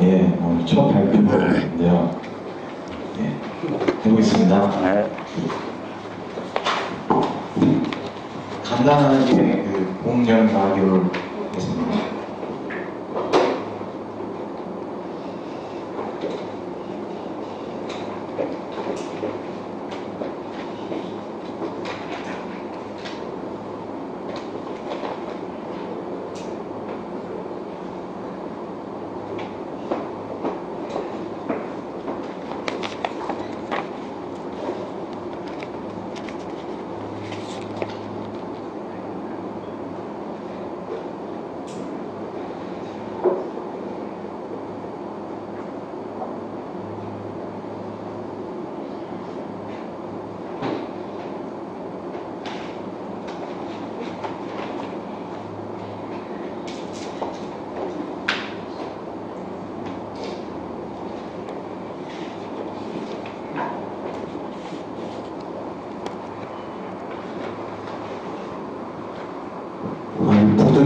예, 오늘 첫 발표인데요. 예, 해보겠습니다. 네. 간단하게 그 공연 가교를 했습니다.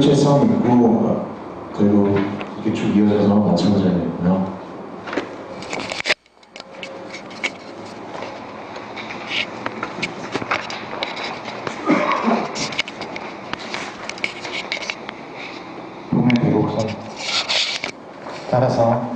음, 부도체성 있고 어, 그리고 이렇게 쭉 이어져서 마찬가지고요. 따라서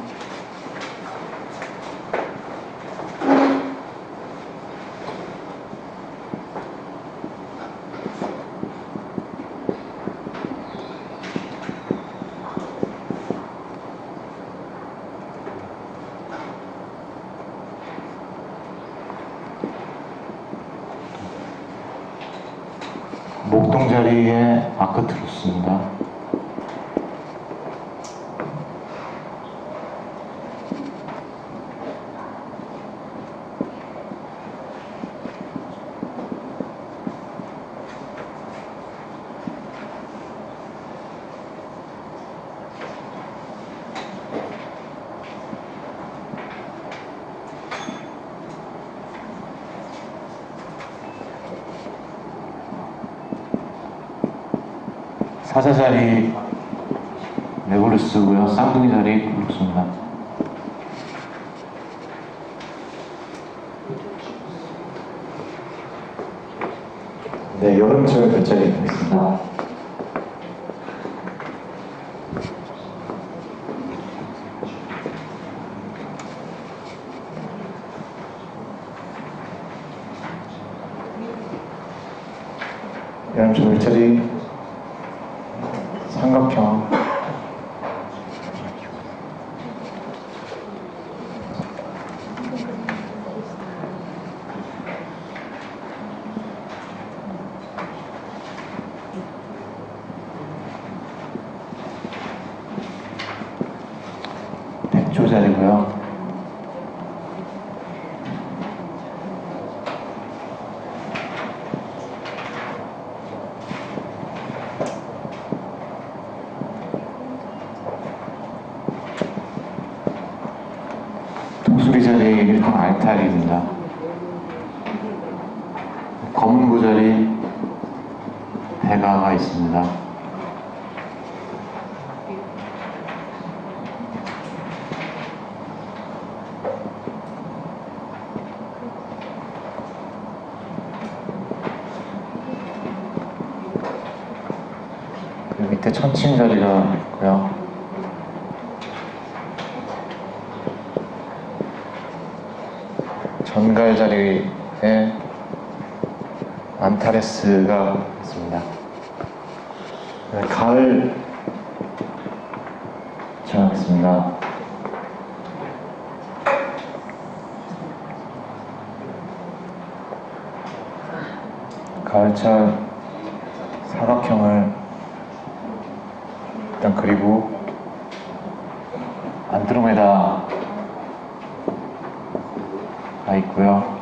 목동 자리에 아크트루스입니다. 사자 자리 레고루스고요. 쌍둥이 자리 블록스입니다. 네, 여름철 별자리 보겠습니다. 여름철 별자리 삼각형 백조 자리고요. 독수리 자리 일단 알타리입니다. 검은 구자리 대가가 있습니다. 밑에 천칭 자리가 있고요. 전갈 자리에 안타레스가 있습니다. 네, 가을 정하겠습니다. 가을철 사각형을 일단 그리고 안드로메다 가 있고요.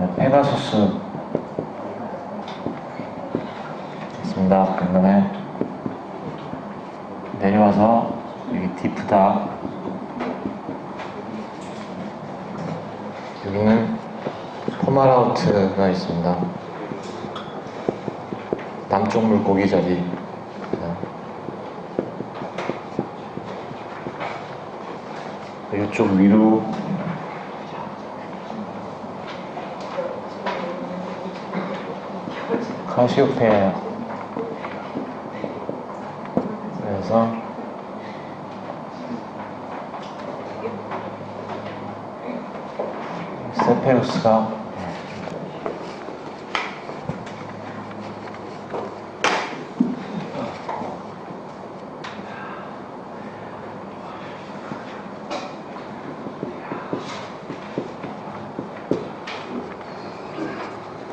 네, 페가수스 있습니다. 그 다음에 내려와서 여기 디프다 여기는 포마라우트가 있습니다. 남쪽 물고기 자리 이쪽 위로 카시오페아 그래서 세페우스가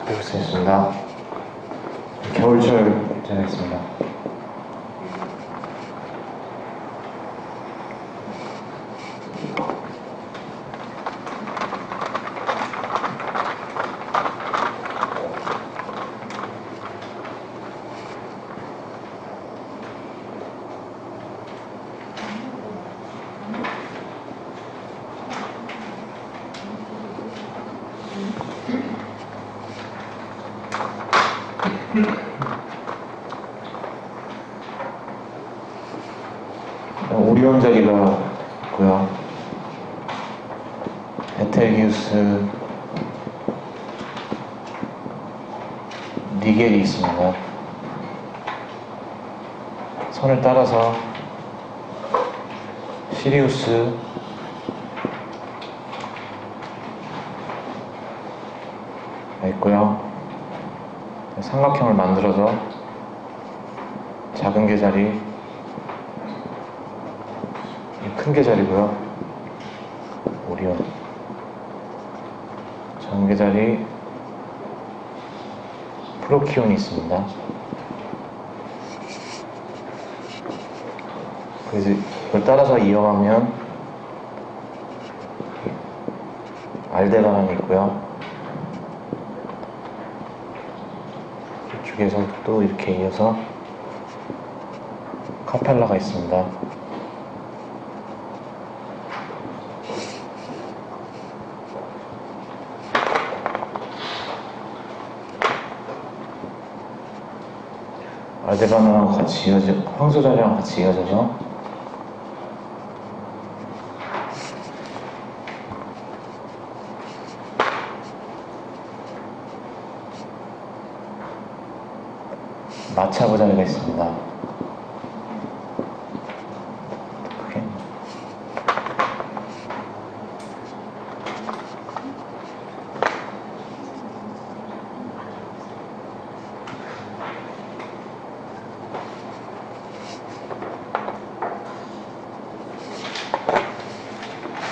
배울 수 있습니다. 겨울철 제작했습니다. 오리온 자리가 있고요. 베텔기우스 니겔이 있습니다. 선을 따라서 시리우스 가 있고요. 삼각형을 만들어서 작은 계자리 큰 계자리고요. 오리온. 작은 계자리 프로키온이 있습니다. 그래서 이걸 따라서 이어가면 알데바란이 있고요. 이 쪽에서 또 이렇게 이어서 카펠라가 있습니다. 알데바나랑 같이 이어져 황소자리랑 같이 이어져서 마차부 자리가 있습니다. 크게.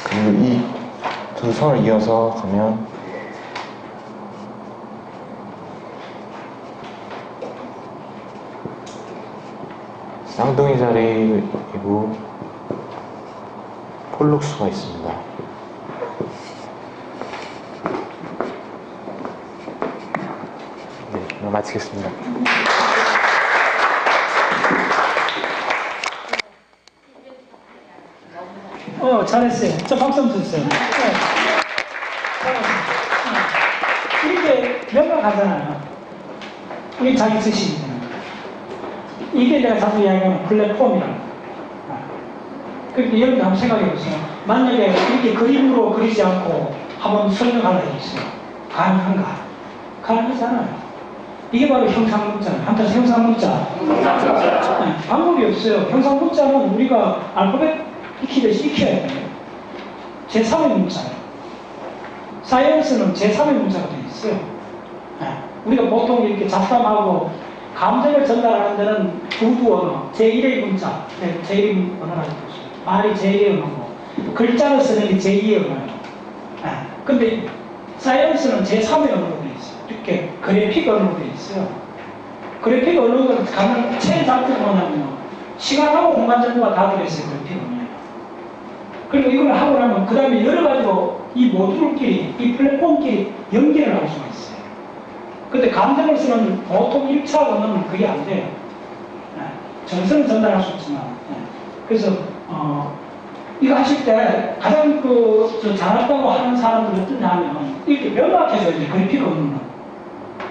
그리고 이 두 선을 이어서 가면 자리이고 폴룩스가 있습니다. 네, 마치겠습니다. 어, 잘했어요. 저 박수 한번 주세요. 네. 잘했어요. 네. 이렇게 명확하잖아요. 이게 자기 뜻입니다. 이게 내가 자주 이야기하는 플랫폼이라고. 아. 그러니까 여러분들 한번 생각해 보세요. 만약에 이렇게 그림으로 그리지 않고 한번 설명하려 했어요. 가능한가? 가능하잖아요. 이게 바로 형상문자예요. 한타 형상문자. 네, 방법이 없어요. 형상문자는 우리가 알파벳 익히듯이 익혀야 돼요. 제3의 문자예요. 사이언스는 제3의 문자가 되어 있어요. 네, 우리가 보통 이렇게 잡담하고 감정을 전달하는 데는 두두 언어, 제1의 문자, 네, 제1의 언어라고 보죠. 말이 제1의 언어고, 글자를 쓰는 게 제2의 언어예요. 네, 근데 사이언스는 제3의 언어로 되어 있어요. 이렇게 그래픽 언어로 되어 있어요. 그래픽 언어가 가장 제일 장점이 뭐냐면 시간하고 공간 정보가 다 들어있어요. 그래픽 언어에. 그리고 이걸 하고 나면 그 다음에 가지로 이 모듈끼리 이 플랫폼끼리 연결을 할 수가 있어요. 근데 감정을 쓰는 보통 1차 언어는 그게 안 돼요. 네, 정서는 전달할 수 있지만 네. 그래서 어, 이거 하실 때 가장 그, 저 잘한다고 하는 사람들은 어떠냐 하면 이렇게 명확해져야 돼요. 그래픽 언어는.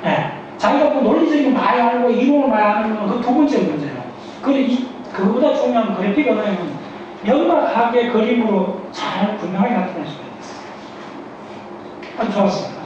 네. 자기가 뭐 논리적인 거 많이 알고 이론을 많이 아는 건 그 두 번째 문제예요. 그래, 이, 그거보다 중요한 그래픽 언어에는 명확하게 그림으로 잘 분명하게 나타낼 수가 있어요. 아주 좋았습니다.